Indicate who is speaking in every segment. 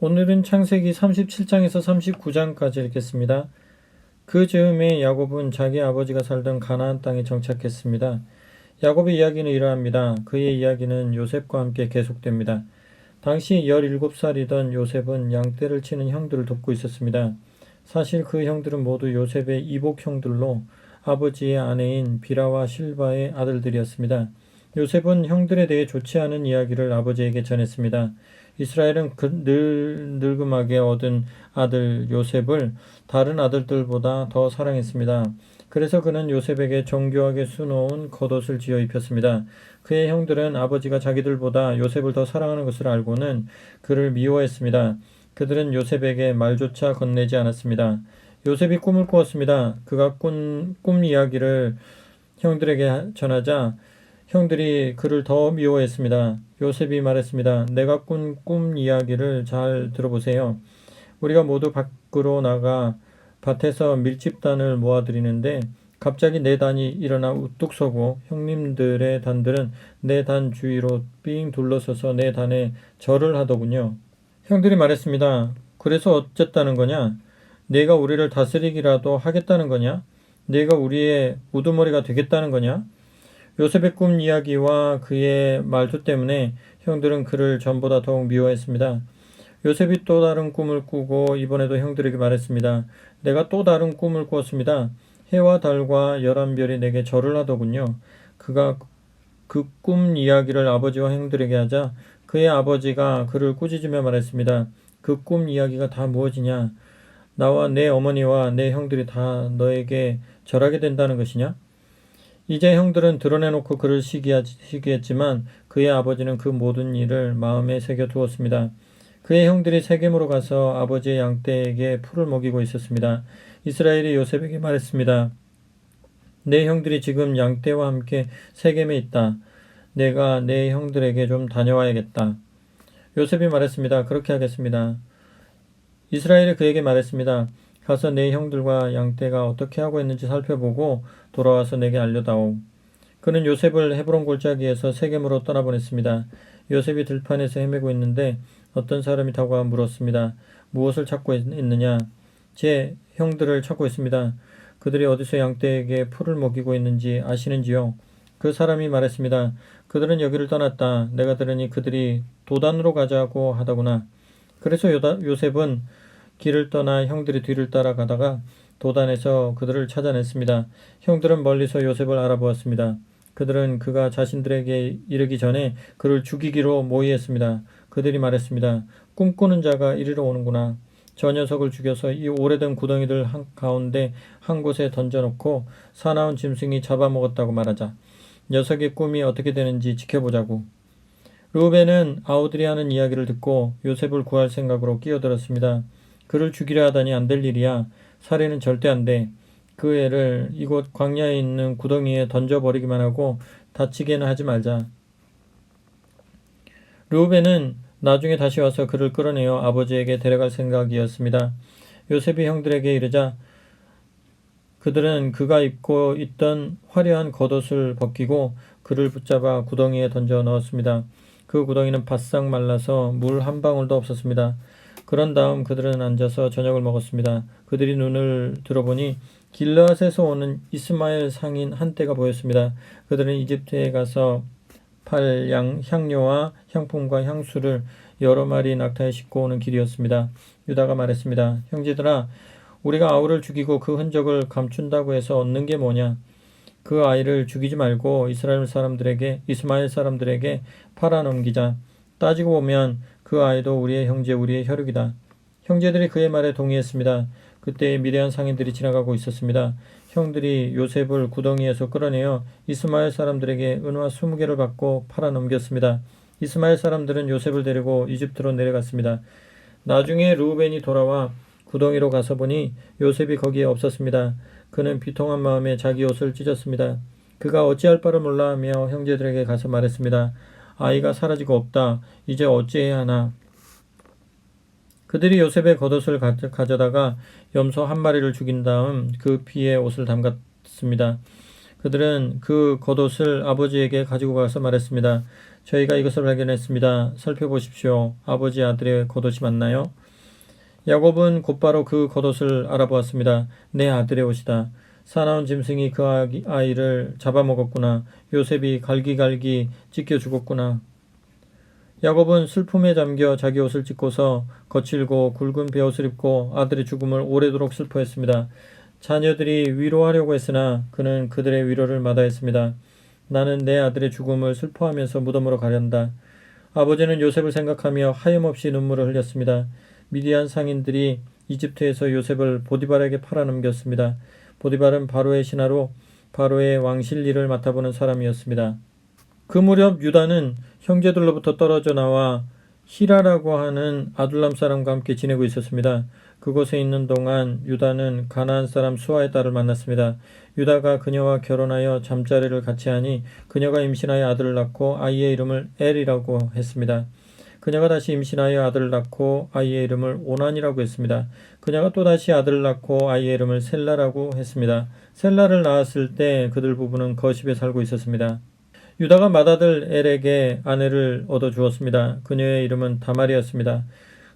Speaker 1: 오늘은 창세기 37장에서 39장까지 읽겠습니다. 그 즈음에 야곱은 자기 아버지가 살던 가나안 땅에 정착했습니다. 야곱의 이야기는 이러합니다. 그의 이야기는 요셉과 함께 계속됩니다. 당시 17살이던 요셉은 양떼를 치는 형들을 돕고 있었습니다. 사실 그 형들은 모두 요셉의 이복 형들로 아버지의 아내인 비라와 실바의 아들들이었습니다. 요셉은 형들에 대해 좋지 않은 이야기를 아버지에게 전했습니다. 이스라엘은 그 늘 늙음하게 얻은 아들 요셉을 다른 아들들보다 더 사랑했습니다. 그래서 그는 요셉에게 정교하게 수놓은 겉옷을 지어 입혔습니다. 그의 형들은 아버지가 자기들보다 요셉을 더 사랑하는 것을 알고는 그를 미워했습니다. 그들은 요셉에게 말조차 건네지 않았습니다. 요셉이 꿈을 꾸었습니다. 그가 꾼 꿈 이야기를 형들에게 전하자 형들이 그를 더 미워했습니다. 요셉이 말했습니다. 내가 꾼 꿈 이야기를 잘 들어보세요. 우리가 모두 밖으로 나가 밭에서 밀집단을 모아들이는데 갑자기 내 단이 일어나 우뚝 서고 형님들의 단들은 내 단 주위로 삥 둘러서서 내 단에 절을 하더군요. 형들이 말했습니다. 그래서 어쨌다는 거냐? 내가 우리를 다스리기라도 하겠다는 거냐? 내가 우리의 우두머리가 되겠다는 거냐? 요셉의 꿈 이야기와 그의 말투 때문에 형들은 그를 전보다 더욱 미워했습니다. 요셉이 또 다른 꿈을 꾸고 이번에도 형들에게 말했습니다. 내가 또 다른 꿈을 꾸었습니다. 해와 달과 열한 별이 내게 절을 하더군요. 그가 그 꿈 이야기를 아버지와 형들에게 하자 그의 아버지가 그를 꾸짖으며 말했습니다. 그 꿈 이야기가 다 무엇이냐? 나와 내 어머니와 내 형들이 다 너에게 절하게 된다는 것이냐? 이제 형들은 드러내놓고 그를 시기했지만 그의 아버지는 그 모든 일을 마음에 새겨두었습니다. 그의 형들이 세겜으로 가서 아버지의 양떼에게 풀을 먹이고 있었습니다. 이스라엘이 요셉에게 말했습니다. 내 형들이 지금 양떼와 함께 세겜에 있다. 내가 내 형들에게 좀 다녀와야겠다. 요셉이 말했습니다. 그렇게 하겠습니다. 이스라엘이 그에게 말했습니다. 가서 내 형들과 양떼가 어떻게 하고 있는지 살펴보고 돌아와서 내게 알려다오. 그는 요셉을 헤브론 골짜기에서 세겜으로 떠나보냈습니다. 요셉이 들판에서 헤매고 있는데 어떤 사람이 다가와 물었습니다. 무엇을 찾고 있느냐? 제 형들을 찾고 있습니다. 그들이 어디서 양떼에게 풀을 먹이고 있는지 아시는지요? 그 사람이 말했습니다. 그들은 여기를 떠났다. 내가 들으니 그들이 도단으로 가자고 하더구나. 그래서 요다, 요셉은 길을 떠나 형들이 뒤를 따라가다가 도단에서 그들을 찾아냈습니다. 형들은 멀리서 요셉을 알아보았습니다. 그들은 그가 자신들에게 이르기 전에 그를 죽이기로 모의했습니다. 그들이 말했습니다. 꿈꾸는 자가 이리로 오는구나. 저 녀석을 죽여서 이 오래된 구덩이들 한 가운데 한 곳에 던져놓고 사나운 짐승이 잡아먹었다고 말하자. 녀석의 꿈이 어떻게 되는지 지켜보자고. 루벤은 아우들이 하는 이야기를 듣고 요셉을 구할 생각으로 끼어들었습니다. 그를 죽이려 하다니 안 될 일이야. 살해는 절대 안 돼. 그 애를 이곳 광야에 있는 구덩이에 던져버리기만 하고 다치게는 하지 말자. 르우벤은 나중에 다시 와서 그를 끌어내어 아버지에게 데려갈 생각이었습니다. 요셉이 형들에게 이르자 그들은 그가 입고 있던 화려한 겉옷을 벗기고 그를 붙잡아 구덩이에 던져 넣었습니다. 그 구덩이는 바싹 말라서 물 한 방울도 없었습니다. 그런 다음 그들은 앉아서 저녁을 먹었습니다. 그들이 눈을 들어보니 길라앗에서 오는 이스마엘 상인 한때가 보였습니다. 그들은 이집트에 가서 팔 양 향료와 향품과 향수를 여러 마리 낙타에 싣고 오는 길이었습니다. 유다가 말했습니다. 형제들아, 우리가 아우를 죽이고 그 흔적을 감춘다고 해서 얻는 게 뭐냐? 그 아이를 죽이지 말고 이스라엘 사람들에게 이스마엘 사람들에게 팔아넘기자. 따지고 보면 그 아이도 우리의 형제 우리의 혈육이다. 형제들이 그의 말에 동의했습니다. 그때 미대한 상인들이 지나가고 있었습니다. 형들이 요셉을 구덩이에서 끌어내어 이스마엘 사람들에게 은화 20개를 받고 팔아 넘겼습니다. 이스마엘 사람들은 요셉을 데리고 이집트로 내려갔습니다. 나중에 루벤이 돌아와 구덩이로 가서 보니 요셉이 거기에 없었습니다. 그는 비통한 마음에 자기 옷을 찢었습니다. 그가 어찌할 바를 몰라 하며 형제들에게 가서 말했습니다. 아이가 사라지고 없다. 이제 어찌해야 하나. 그들이 요셉의 겉옷을 가져다가 염소 한 마리를 죽인 다음 그 피에 옷을 담갔습니다. 그들은 그 겉옷을 아버지에게 가지고 가서 말했습니다. 저희가 이것을 발견했습니다. 살펴보십시오. 아버지 아들의 겉옷이 맞나요? 야곱은 곧바로 그 겉옷을 알아보았습니다. 내 아들의 옷이다. 사나운 짐승이 그 아이를 잡아먹었구나. 요셉이 갈기갈기 찢겨 죽었구나. 야곱은 슬픔에 잠겨 자기 옷을 찢고서 거칠고 굵은 베옷을 입고 아들의 죽음을 오래도록 슬퍼했습니다. 자녀들이 위로하려고 했으나 그는 그들의 위로를 마다했습니다. 나는 내 아들의 죽음을 슬퍼하면서 무덤으로 가련다. 아버지는 요셉을 생각하며 하염없이 눈물을 흘렸습니다. 미디안 상인들이 이집트에서 요셉을 보디발에게 팔아넘겼습니다. 보디발은 바로의 신하로 바로의 왕실 일을 맡아보는 사람이었습니다. 그 무렵 유다는 형제들로부터 떨어져 나와 히라라고 하는 아둘람 사람과 함께 지내고 있었습니다. 그곳에 있는 동안 유다는 가나안 사람 수아의 딸을 만났습니다. 유다가 그녀와 결혼하여 잠자리를 같이 하니 그녀가 임신하여 아들을 낳고 아이의 이름을 엘이라고 했습니다. 그녀가 다시 임신하여 아들을 낳고 아이의 이름을 오난이라고 했습니다. 그녀가 또 다시 아들을 낳고 아이의 이름을 셀라라고 했습니다. 셀라를 낳았을 때 그들 부부는 거십에 살고 있었습니다. 유다가 맏아들 엘에게 아내를 얻어 주었습니다. 그녀의 이름은 다말이었습니다.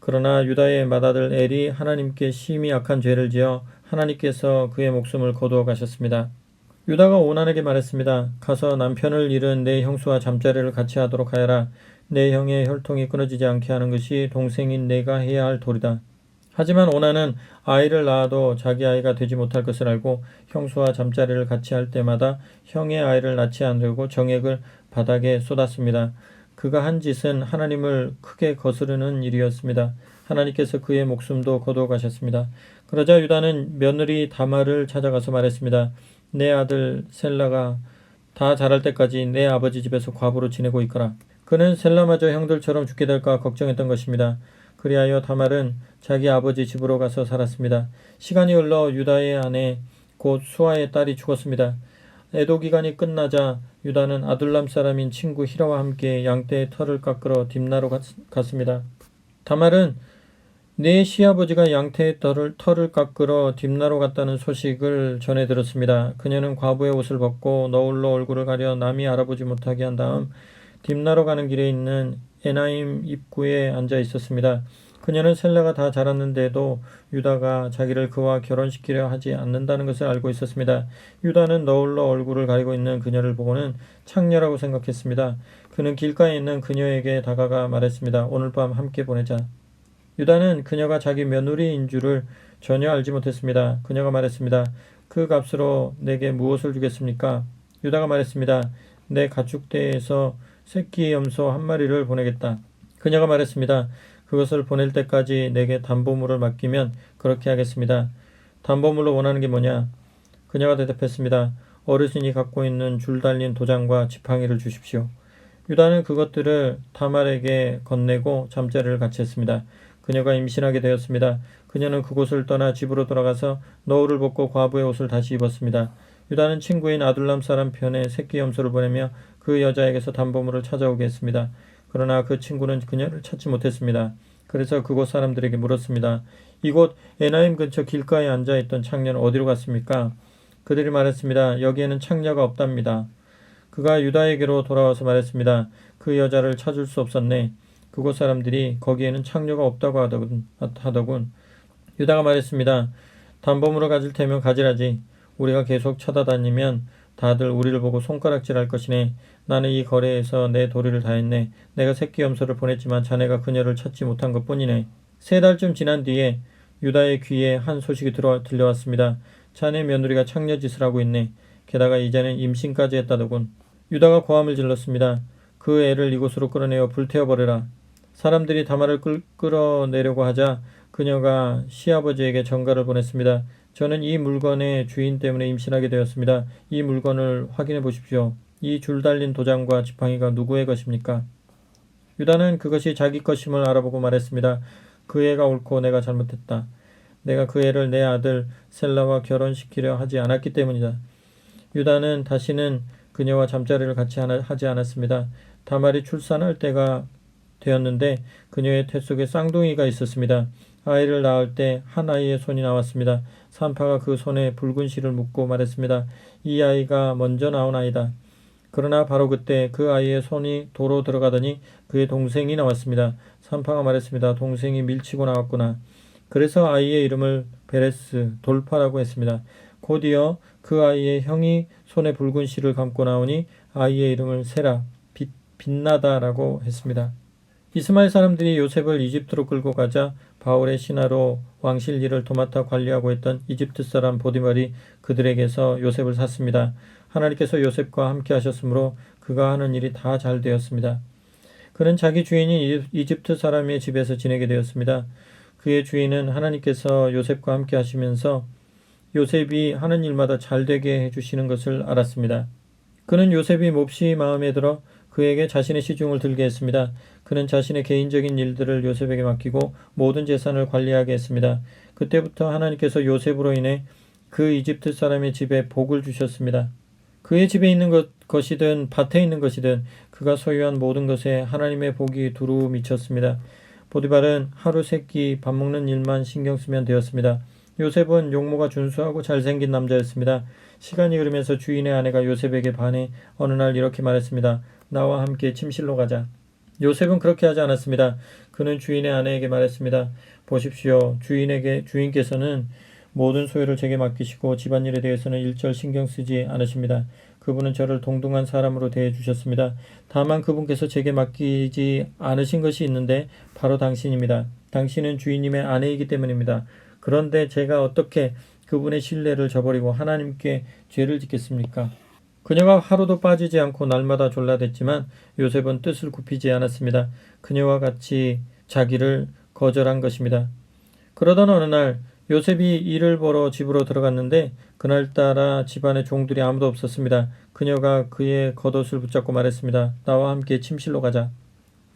Speaker 1: 그러나 유다의 맏아들 엘이 하나님께 심히 악한 죄를 지어 하나님께서 그의 목숨을 거두어 가셨습니다. 유다가 오난에게 말했습니다. 가서 남편을 잃은 내 형수와 잠자리를 같이 하도록 하여라. 내 형의 혈통이 끊어지지 않게 하는 것이 동생인 내가 해야 할 도리다. 하지만 오난은 아이를 낳아도 자기 아이가 되지 못할 것을 알고 형수와 잠자리를 같이 할 때마다 형의 아이를 낳지 않으려고 정액을 바닥에 쏟았습니다. 그가 한 짓은 하나님을 크게 거스르는 일이었습니다. 하나님께서 그의 목숨도 거두어 가셨습니다. 그러자 유다는 며느리 다말을 찾아가서 말했습니다. 내 아들 셀라가 다 자랄 때까지 내 아버지 집에서 과부로 지내고 있거라. 그는 셀라마저 형들처럼 죽게 될까 걱정했던 것입니다. 그리하여 다말은 자기 아버지 집으로 가서 살았습니다. 시간이 흘러 유다의 아내 곧 수아의 딸이 죽었습니다. 애도 기간이 끝나자 유다는 아둘람 사람인 친구 히라와 함께 양떼의 털을 깎으러 딥나로 갔, 갔습니다. 다말은 내 시아버지가 양태의 털을, 털을 깎으러 딥나로 갔다는 소식을 전해 들었습니다. 그녀는 과부의 옷을 벗고 너울로 얼굴을 가려 남이 알아보지 못하게 한 다음 딥나로 가는 길에 있는 에나임 입구에 앉아 있었습니다. 그녀는 셀라가 다 자랐는데도 유다가 자기를 그와 결혼시키려 하지 않는다는 것을 알고 있었습니다. 유다는 너울로 얼굴을 가리고 있는 그녀를 보고는 창녀라고 생각했습니다. 그는 길가에 있는 그녀에게 다가가 말했습니다. 오늘 밤 함께 보내자. 유다는 그녀가 자기 며느리인 줄을 전혀 알지 못했습니다. 그녀가 말했습니다. 그 값으로 내게 무엇을 주겠습니까? 유다가 말했습니다. 내 가축대에서 새끼 염소 한 마리를 보내겠다. 그녀가 말했습니다. 그것을 보낼 때까지 내게 담보물을 맡기면 그렇게 하겠습니다. 담보물로 원하는 게 뭐냐? 그녀가 대답했습니다. 어르신이 갖고 있는 줄 달린 도장과 지팡이를 주십시오. 유다는 그것들을 다말에게 건네고 잠자리를 같이 했습니다. 그녀가 임신하게 되었습니다. 그녀는 그곳을 떠나 집으로 돌아가서 너울을 벗고 과부의 옷을 다시 입었습니다. 유다는 친구인 아둘람 사람 편에 새끼 염소를 보내며 그 여자에게서 담보물을 찾아오게 했습니다. 그러나 그 친구는 그녀를 찾지 못했습니다. 그래서 그곳 사람들에게 물었습니다. 이곳 에나임 근처 길가에 앉아 있던 창녀는 어디로 갔습니까? 그들이 말했습니다. 여기에는 창녀가 없답니다. 그가 유다에게로 돌아와서 말했습니다. 그 여자를 찾을 수 없었네. 그곳 사람들이 거기에는 창녀가 없다고 하더군. 하더군. 유다가 말했습니다. 담보물을 가질 테면 가지라지. 우리가 계속 찾아다니면 다들 우리를 보고 손가락질할 것이네. 나는 이 거래에서 내 도리를 다했네. 내가 새끼 염소를 보냈지만 자네가 그녀를 찾지 못한 것뿐이네. 세 달쯤 지난 뒤에 유다의 귀에 한 소식이 들어 들려왔습니다. 자네 며느리가 창녀짓을 하고 있네. 게다가 이제는 임신까지 했다더군. 유다가 고함을 질렀습니다. 그 애를 이곳으로 끌어내어 불태워버려라. 사람들이 다말을 끌, 끌어내려고 하자 그녀가 시아버지에게 전가를 보냈습니다. 저는 이 물건의 주인 때문에 임신하게 되었습니다. 이 물건을 확인해 보십시오. 이 줄 달린 도장과 지팡이가 누구의 것입니까? 유다는 그것이 자기 것임을 알아보고 말했습니다. 그 애가 옳고 내가 잘못했다. 내가 그 애를 내 아들 셀라와 결혼시키려 하지 않았기 때문이다. 유다는 다시는 그녀와 잠자리를 같이 하지 않았습니다. 다말이 출산할 때가 되었는데 그녀의 태 속에 쌍둥이가 있었습니다. 아이를 낳을 때 한 아이의 손이 나왔습니다. 산파가 그 손에 붉은 실을 묶고 말했습니다. 이 아이가 먼저 나온 아이다. 그러나 바로 그때 그 아이의 손이 도로 들어가더니 그의 동생이 나왔습니다. 산파가 말했습니다. 동생이 밀치고 나왔구나. 그래서 아이의 이름을 베레스 돌파라고 했습니다. 곧이어 그 아이의 형이 손에 붉은 실을 감고 나오니 아이의 이름을 세라 빛, 빛나다라고 했습니다. 이스마엘 사람들이 요셉을 이집트로 끌고 가자 바울의 신하로 왕실 일을 도맡아 관리하고 있던 이집트 사람 보디말이 그들에게서 요셉을 샀습니다. 하나님께서 요셉과 함께 하셨으므로 그가 하는 일이 다 잘 되었습니다. 그는 자기 주인인 이집트 사람의 집에서 지내게 되었습니다. 그의 주인은 하나님께서 요셉과 함께 하시면서 요셉이 하는 일마다 잘 되게 해주시는 것을 알았습니다. 그는 요셉이 몹시 마음에 들어 그에게 자신의 시중을 들게 했습니다. 그는 자신의 개인적인 일들을 요셉에게 맡기고 모든 재산을 관리하게 했습니다. 그때부터 하나님께서 요셉으로 인해 그 이집트 사람의 집에 복을 주셨습니다. 그의 집에 있는 것, 것이든 밭에 있는 것이든 그가 소유한 모든 것에 하나님의 복이 두루 미쳤습니다. 보디발은 하루 세 끼 밥 먹는 일만 신경 쓰면 되었습니다. 요셉은 용모가 준수하고 잘생긴 남자였습니다. 시간이 흐르면서 주인의 아내가 요셉에게 반해 어느 날 이렇게 말했습니다. 나와 함께 침실로 가자. 요셉은 그렇게 하지 않았습니다. 그는 주인의 아내에게 말했습니다. 보십시오. 주인에게 주인께서는 모든 소유를 제게 맡기시고 집안일에 대해서는 일절 신경 쓰지 않으십니다. 그분은 저를 동등한 사람으로 대해 주셨습니다. 다만 그분께서 제게 맡기지 않으신 것이 있는데 바로 당신입니다. 당신은 주인님의 아내이기 때문입니다. 그런데 제가 어떻게 그분의 신뢰를 저버리고 하나님께 죄를 짓겠습니까? 그녀가 하루도 빠지지 않고 날마다 졸라댔지만 요셉은 뜻을 굽히지 않았습니다. 그녀와 같이 자기를 거절한 것입니다. 그러던 어느 날 요셉이 일을 보러 집으로 들어갔는데 그날따라 집안에 종들이 아무도 없었습니다. 그녀가 그의 겉옷을 붙잡고 말했습니다. 나와 함께 침실로 가자.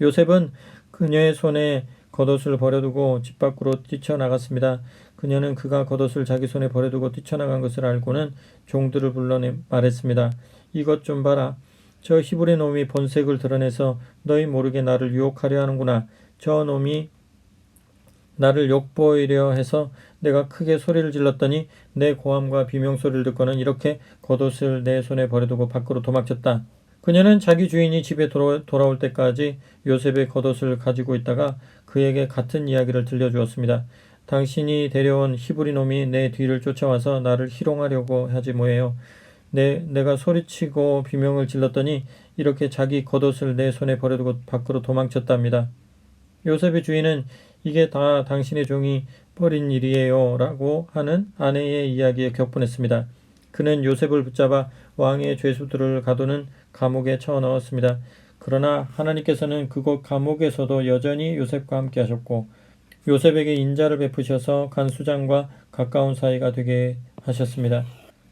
Speaker 1: 요셉은 그녀의 손에 겉옷을 버려두고 집 밖으로 뛰쳐나갔습니다. 그녀는 그가 겉옷을 자기 손에 버려두고 뛰쳐나간 것을 알고는 종들을 불러내 말했습니다. 이것 좀 봐라. 저 히브리 놈이 본색을 드러내서 너희 모르게 나를 유혹하려 하는구나. 저 놈이 나를 욕보이려 해서 내가 크게 소리를 질렀더니 내 고함과 비명소리를 듣고는 이렇게 겉옷을 내 손에 버려두고 밖으로 도망쳤다. 그녀는 자기 주인이 집에 돌아, 돌아올 때까지 요셉의 겉옷을 가지고 있다가 그에게 같은 이야기를 들려주었습니다. 당신이 데려온 히브리 놈이 내 뒤를 쫓아와서 나를 희롱하려고 하지 뭐예요. 내, 내가 소리치고 비명을 질렀더니 이렇게 자기 겉옷을 내 손에 버려두고 밖으로 도망쳤답니다. 요셉의 주인은 이게 다 당신의 종이 버린 일이에요 라고 하는 아내의 이야기에 격분했습니다. 그는 요셉을 붙잡아 왕의 죄수들을 가두는 감옥에 쳐넣었습니다 그러나 하나님께서는 그곳 감옥에서도 여전히 요셉과 함께 하셨고 요셉에게 인자를 베푸셔서 간수장과 가까운 사이가 되게 하셨습니다.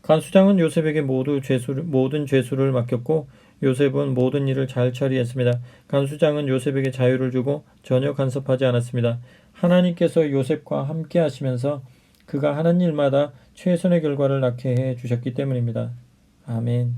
Speaker 1: 간수장은 요셉에게 모두 죄수를, 모든 죄수를 맡겼고 요셉은 모든 일을 잘 처리했습니다. 간수장은 요셉에게 자유를 주고 전혀 간섭하지 않았습니다. 하나님께서 요셉과 함께 하시면서 그가 하는 일마다 최선의 결과를 낳게 해 주셨기 때문입니다. 아멘.